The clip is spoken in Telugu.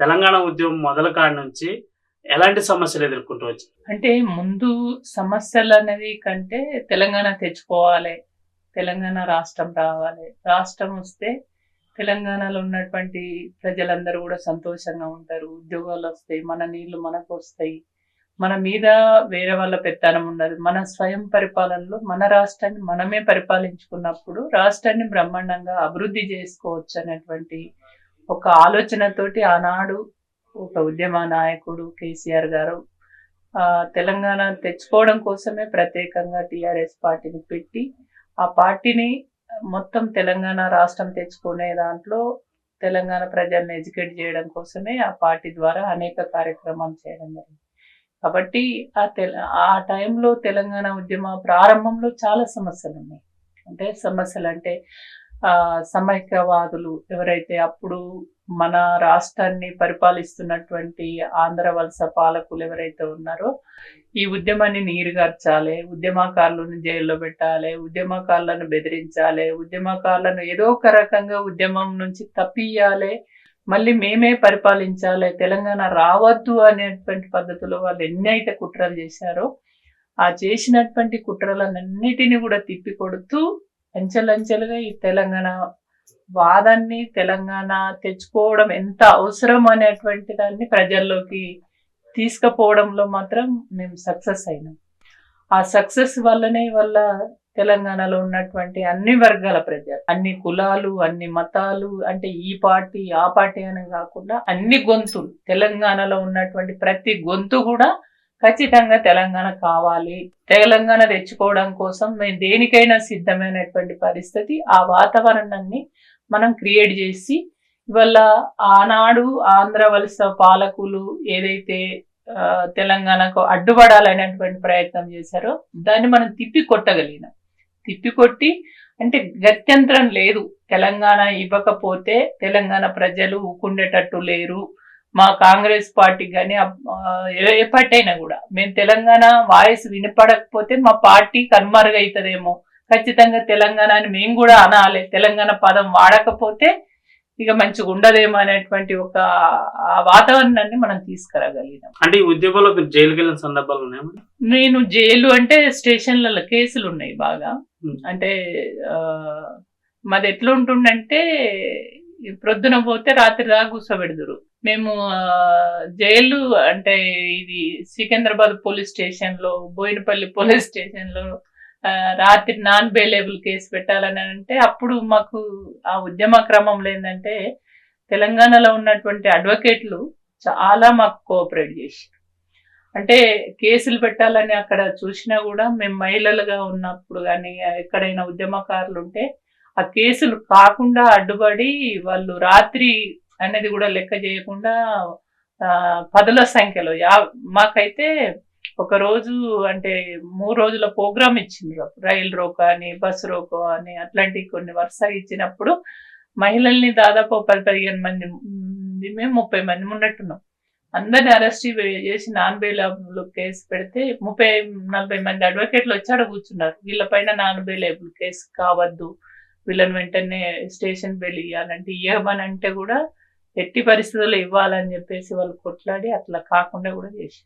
తెలంగాణ ఉద్యమం మొదల కాడి నుంచి ఎలాంటి సమస్యలు ఎదుర్కొంటూ వచ్చి అంటే ముందు సమస్యలు అనేది కంటే తెలంగాణ తెచ్చుకోవాలి తెలంగాణ రాష్ట్రం రావాలి. రాష్ట్రం వస్తే తెలంగాణలో ఉన్నటువంటి ప్రజలందరూ కూడా సంతోషంగా ఉంటారు. ఉద్యోగాలు వస్తాయి మన నీళ్ళు మనకు వస్తాయి. మన మీద వేరే వాళ్ళ పెత్తనం ఉండదు. మన స్వయం పరిపాలనలో మన రాష్ట్రాన్ని మనమే పరిపాలించుకున్నప్పుడు రాష్ట్రాన్ని బ్రహ్మాండంగా అభివృద్ధి చేసుకోవచ్చు అనేటువంటి ఒక ఆలోచనతోటి ఆనాడు ఒక ఉద్యమ నాయకుడు కేసీఆర్ గారు తెలంగాణ తెచ్చుకోవడం కోసమే ప్రత్యేకంగా టీఆర్ఎస్ పార్టీని పెట్టి ఆ పార్టీని మొత్తం తెలంగాణ రాష్ట్రం తెచ్చుకునే దాంట్లో తెలంగాణ ప్రజల్ని ఎడ్యుకేట్ చేయడం కోసమే ఆ పార్టీ ద్వారా అనేక కార్యక్రమాలు చేయడం జరిగింది. కాబట్టి ఆ తెల ఆ టైంలో తెలంగాణ ఉద్యమ ప్రారంభంలో చాలా సమస్యలు ఉన్నాయి అంటే సమస్యలు అంటే సమైక్యవాదులు ఎవరైతే అప్పుడు మన రాష్ట్రాన్ని పరిపాలిస్తున్నటువంటి ఆంధ్ర వలస పాలకులు ఎవరైతే ఉన్నారో ఈ ఉద్యమాన్ని నీరుగార్చాలి ఉద్యమకారులను జైల్లో పెట్టాలి ఉద్యమకారులను బెదిరించాలి ఉద్యమకారులను ఏదో ఒక రకంగా ఉద్యమం నుంచి తప్పియాలి మళ్ళీ మేమే పరిపాలించాలి తెలంగాణ రావద్దు అనేటువంటి పద్ధతిలో వాళ్ళు ఎన్ని అయితే కుట్రలు చేశారో ఆ చేసినటువంటి కుట్రలన్నిటిని కూడా తిప్పి కొడుతూ అంచెలంచెలుగా ఈ తెలంగాణ వాదాన్ని తెలంగాణ తెచ్చుకోవడం ఎంత అవసరం అనేటువంటి దాన్ని ప్రజల్లోకి తీసుకుపోవడంలో మాత్రం మేము సక్సెస్ అయినాం. ఆ సక్సెస్ వల్లనే వల్ల తెలంగాణలో ఉన్నటువంటి అన్ని వర్గాల ప్రజలు అన్ని కులాలు అన్ని మతాలు అంటే ఈ పార్టీ ఆ పార్టీ అని కాకుండా అన్ని గొంతులు తెలంగాణలో ఉన్నటువంటి ప్రతి గొంతు కూడా ఖచ్చితంగా తెలంగాణ కావాలి. తెలంగాణ తెచ్చుకోవడం కోసం మేము దేనికైనా సిద్ధమైనటువంటి పరిస్థితి ఆ వాతావరణాన్ని మనం క్రియేట్ చేసి ఇవాళ ఆనాడు ఆంధ్ర వలస పాలకులు ఏదైతే తెలంగాణకు అడ్డుపడాలనేటువంటి ప్రయత్నం చేశారో దాన్ని మనం తిప్పి కొట్టగలిగినాం తిప్పి కొట్టి అంటే గత్యంతరం లేదు. తెలంగాణ ఇవ్వకపోతే తెలంగాణ ప్రజలు ఊకుండేటట్టు లేరు. మా కాంగ్రెస్ పార్టీ కానీ ఏ పార్టీ అయినా కూడా. మేము తెలంగాణ వాయిస్ వినపడకపోతే మా పార్టీ కనుమరుగైతుందేమో ఖచ్చితంగా తెలంగాణ అని మేము కూడా అనాలి. తెలంగాణ పదం వాడకపోతే ఇక మంచిగా ఉండదేమో అనేటువంటి ఒక ఆ వాతావరణాన్ని మనం తీసుకురాగలిగినాం. అంటే ఈ మీరు జైలుకి వెళ్ళిన సందర్భాలు ఉన్నాయా? నేను జైలు అంటే స్టేషన్లలో కేసులు ఉన్నాయి బాగా. అంటే మాది ఎట్లా ఉంటుండంటే ప్రొద్దున పోతే రాత్రి దాకా కూర్చోబెడదురు. మేము జైలు అంటే ఇది సికింద్రాబాద్ పోలీస్ స్టేషన్లో బోయినపల్లి పోలీస్ స్టేషన్లో రాత్రి నాన్ బెయిలేబుల్ కేసు పెట్టాలని అంటే అప్పుడు మాకు ఆ ఉద్యమ క్రమంలో ఏంటంటే తెలంగాణలో ఉన్నటువంటి అడ్వకేట్లు చాలా మాకు కోఆపరేట్ చేసి అంటే కేసులు పెట్టాలని అక్కడ చూసినా కూడా మేము మహిళలుగా ఉన్నప్పుడు కానీ ఎక్కడైనా ఉద్యమకారులు ఉంటే ఆ కేసులు కాకుండా అడ్డుపడి వాళ్ళు రాత్రి అనేది కూడా లెక్క చేయకుండా పదుల సంఖ్యలో. యా మాకైతే ఒక రోజు అంటే మూడు రోజుల ప్రోగ్రామ్ ఇచ్చిండ్రు. రైల్ రైలు రోకో అని బస్సు రోకో అని అట్లాంటి కొన్ని వరుసగా ఇచ్చినప్పుడు మహిళల్ని దాదాపు పది పదిహేను మంది మేము ముప్పై మంది ఉన్నట్టున్నాం. అందరిని అరెస్ట్ చేసి నాన్ బెయిలబుల్ కేసు పెడితే ముప్పై నలభై మంది అడ్వకేట్లు వచ్చాడు కూర్చున్నారు. కూర్చున్నారు వీళ్ళపైన నాన్ బెయిలబుల్ కేసు కావద్దు. వీళ్ళని వెంటనే స్టేషన్ బెయిల్ ఇవ్వాలంటే ఇవ్వమని అంటే కూడా ఎట్టి పరిస్థితుల్లో ఇవ్వాలని చెప్పేసి వాళ్ళు కొట్లాడి అట్లా కాకుండా కూడా చేసి